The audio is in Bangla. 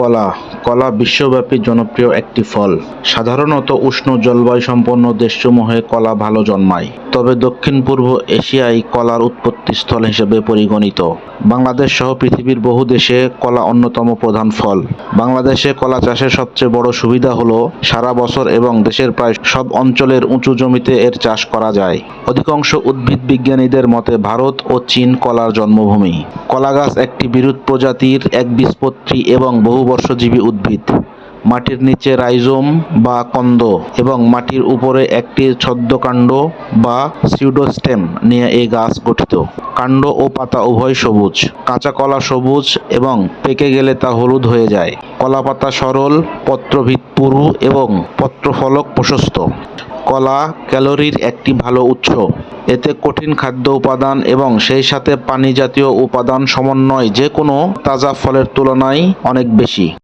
কলা কলা বিশ্বব্যাপী জনপ্রিয় একটি ফল। সাধারণত উষ্ণ জলবায়ু সম্পন্ন দেশসমূহে কলা ভালো জন্মায়। তবে দক্ষিণ পূর্ব এশিয়ায় কলার উৎপত্তিস্থল হিসেবে পরিগণিত। বাংলাদেশ সহ পৃথিবীর বহু দেশে কলা অন্যতম প্রধান ফল। বাংলাদেশে কলা চাষের সবচেয়ে বড় সুবিধা হলো, সারা বছর এবং দেশের প্রায় সব অঞ্চলের উঁচু জমিতে এর চাষ করা যায়। অধিকাংশ উদ্ভিদ বিজ্ঞানীদের মতে, ভারত ও চীন কলার জন্মভূমি। কলা গাছ একটি বিরুৎ প্রজাতির একবীজপত্রী এবং বহুবর্ষজীবী উদ্ভিদ, মাটির নিচে রাইজোম বা কন্দ এবং মাটির উপরে একটি ছদ্মকাণ্ড বা সিউডোস্টেম নিয়ে এই গাছ গঠিত। কাণ্ড ও পাতা উভয় সবুজ, কাঁচা কলা সবুজ এবং পেকে গেলে তা হলুদ হয়ে যায়। কলা পাতা সরল, পত্রভিত পুরু এবং পত্রফলক প্রশস্ত। কলা ক্যালোরির একটি ভালো উৎস। এতে কঠিন খাদ্য উপাদান এবং সেই সাথে পানি জাতীয় উপাদান সমন্বয় যে কোনো তাজা ফলের তুলনায় অনেক বেশি।